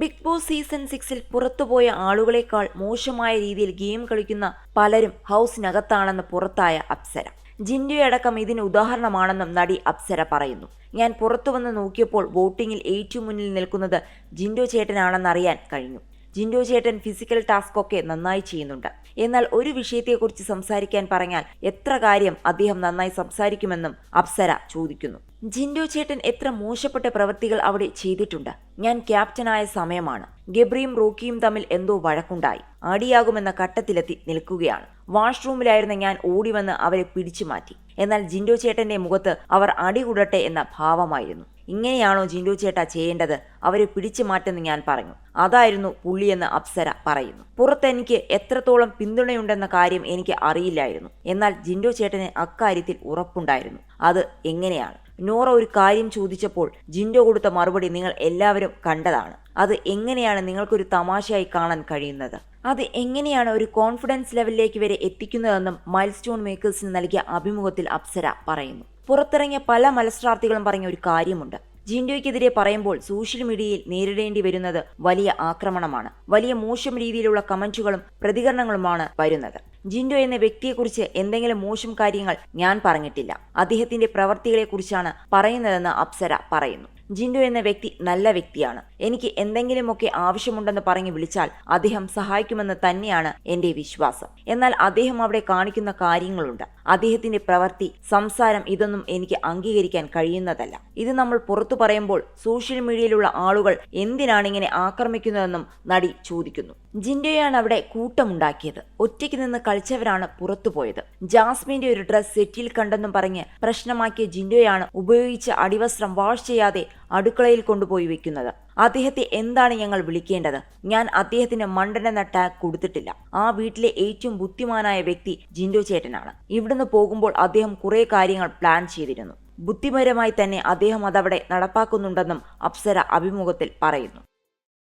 Big boss season സിക്സിൽ പുറത്തുപോയ ആളുകളെക്കാൾ മോശമായ രീതിയിൽ ഗെയിം കളിക്കുന്ന പലരും ഹൗസിനകത്താണെന്ന് പുറത്തായ അപ്സര. ജിൻഡുയടക്കം ഇതിന് ഉദാഹരണമാണെന്നും നടി അപ്സര പറയുന്നു. ഞാൻ പുറത്തു വന്ന് നോക്കിയപ്പോൾ വോട്ടിങ്ങിൽ ഏറ്റവും മുന്നിൽ നിൽക്കുന്നത് ജിൻഡോ ചേട്ടനാണെന്നറിയാൻ കഴിഞ്ഞു. ജിൻഡോ ചേട്ടൻ ഫിസിക്കൽ ടാസ്ക് ഒക്കെ നന്നായി ചെയ്യുന്നുണ്ട്. എന്നാൽ ഒരു വിഷയത്തെക്കുറിച്ച് സംസാരിക്കാൻ പറഞ്ഞാൽ എത്ര കാര്യം അദ്ദേഹം നന്നായി സംസാരിക്കുമെന്നും അപ്സര ചോദിക്കുന്നു. ജിൻഡോ ചേട്ടൻ എത്ര മോശപ്പെട്ട പ്രവൃത്തികൾ അവിടെ ചെയ്തിട്ടുണ്ട്. ഞാൻ ക്യാപ്റ്റനായ സമയമാണ്. ഗബ്രിയും റോക്കിയും തമ്മിൽ എന്തോ വഴക്കുണ്ടായി. അടിയാകുമെന്ന ഘട്ടത്തിലെത്തി നിൽക്കുകയാണ്. വാഷ്റൂമിലായിരുന്ന ഞാൻ ഓടിവന്ന് അവരെ പിടിച്ചു മാറ്റി എന്നാൽ ജിൻഡോ ചേട്ടന്റെ മുഖത്ത് അവർ അടികൂടട്ടെ എന്ന ഭാവമായിരുന്നു. ഇങ്ങനെയാണോ ജിൻഡോ ചേട്ടാ ചെയ്യേണ്ടത്? അവരെ പിടിച്ചു മാറ്റെന്ന് ഞാൻ പറഞ്ഞു. അതായിരുന്നു പുള്ളിയെന്ന് അപ്സര പറയുന്നു. പുറത്ത് എനിക്ക് എത്രത്തോളം പിന്തുണയുണ്ടെന്ന കാര്യം എനിക്ക് അറിയില്ലായിരുന്നു. എന്നാൽ ജിൻഡോ ചേട്ടന് അക്കാര്യത്തിൽ ഉറപ്പുണ്ടായിരുന്നു. അത് എങ്ങനെയാണ്? നോറ ഒരു കാര്യം ചോദിച്ചപ്പോൾ ജിൻഡോ കൊടുത്ത മറുപടി നിങ്ങൾ എല്ലാവരും കണ്ടതാണ്. അത് എങ്ങനെയാണ് നിങ്ങൾക്കൊരു തമാശയായി കാണാൻ കഴിയുന്നത്? അത് എങ്ങനെയാണ് ഒരു കോൺഫിഡൻസ് ലെവലിലേക്ക് വരെ എത്തിക്കുന്നതെന്നും മൈൽ സ്റ്റോൺ മേക്കേഴ്സിന് നൽകിയ അഭിമുഖത്തിൽ അപ്സര പറയുന്നു. പുറത്തിറങ്ങിയ പല മത്സരാർത്ഥികളും പറഞ്ഞ ഒരു കാര്യമുണ്ട്. ജിൻഡോയ്ക്കെതിരെ പറയുമ്പോൾ സോഷ്യൽ മീഡിയയിൽ നേരിടേണ്ടി വരുന്നത് വലിയ ആക്രമണമാണ്. വലിയ മോശം രീതിയിലുള്ള കമന്റുകളും പ്രതികരണങ്ങളുമാണ് വരുന്നത്. ജിൻഡോ എന്ന വ്യക്തിയെക്കുറിച്ച് എന്തെങ്കിലും മോശം കാര്യങ്ങൾ ഞാൻ പറഞ്ഞിട്ടില്ല. അദ്ദേഹത്തിന്റെ പ്രവർത്തികളെക്കുറിച്ചാണ് പറയുന്നതെന്ന് അപ്സര പറയുന്നു. ജിൻഡോ എന്ന വ്യക്തി നല്ല വ്യക്തിയാണ്. എനിക്ക് എന്തെങ്കിലുമൊക്കെ ആവശ്യമുണ്ടെന്ന് പറഞ്ഞ് വിളിച്ചാൽ അദ്ദേഹം സഹായിക്കുമെന്ന് തന്നെയാണ് എന്റെ വിശ്വാസം. എന്നാൽ അദ്ദേഹം അവിടെ കാണിക്കുന്ന കാര്യങ്ങളുണ്ട്. അദ്ദേഹത്തിന്റെ പ്രവൃത്തി സംസാരം ഇതൊന്നും എനിക്ക് അംഗീകരിക്കാൻ കഴിയുന്നതല്ല. ഇത് നമ്മൾ പുറത്തു പറയുമ്പോൾ സോഷ്യൽ മീഡിയയിലുള്ള ആളുകൾ എന്തിനാണ് ഇങ്ങനെ ആക്രമിക്കുന്നതെന്നും നടി ചോദിക്കുന്നു. ജിൻഡോയാണ് അവിടെ കൂട്ടമുണ്ടാക്കിയത്. ഒറ്റയ്ക്ക് നിന്ന് കളിച്ചവരാണ് പുറത്തുപോയത് ജാസ്മിന്റെ ഒരു ഡ്രസ് സെറ്റിൽ കണ്ടെന്നും പറഞ്ഞ് പ്രശ്നമാക്കിയ ജിൻഡോയാണ് ഉപയോഗിച്ച അടിവസ്ത്രം വാഷ് ചെയ്യാതെ അടുക്കളയിൽ കൊണ്ടുപോയി വെക്കുന്നത്. അദ്ദേഹത്തെ എന്താണ് ഞങ്ങൾ വിളിക്കേണ്ടത്? ഞാൻ അദ്ദേഹത്തിന് മണ്ടന ടാഗ് കൊടുത്തിട്ടില്ല. ആ വീട്ടിലെ ഏറ്റവും ബുദ്ധിമാനായ വ്യക്തി ജിൻഡോ ചേട്ടനാണ്. ഇവിടുന്ന് പോകുമ്പോൾ അദ്ദേഹം കുറെ കാര്യങ്ങൾ പ്ലാൻ ചെയ്തിരുന്നു. ബുദ്ധിപരമായി തന്നെ അദ്ദേഹം അതവിടെ നടപ്പാക്കുന്നുണ്ടെന്നും അപ്സര അഭിമുഖത്തിൽ പറയുന്നു.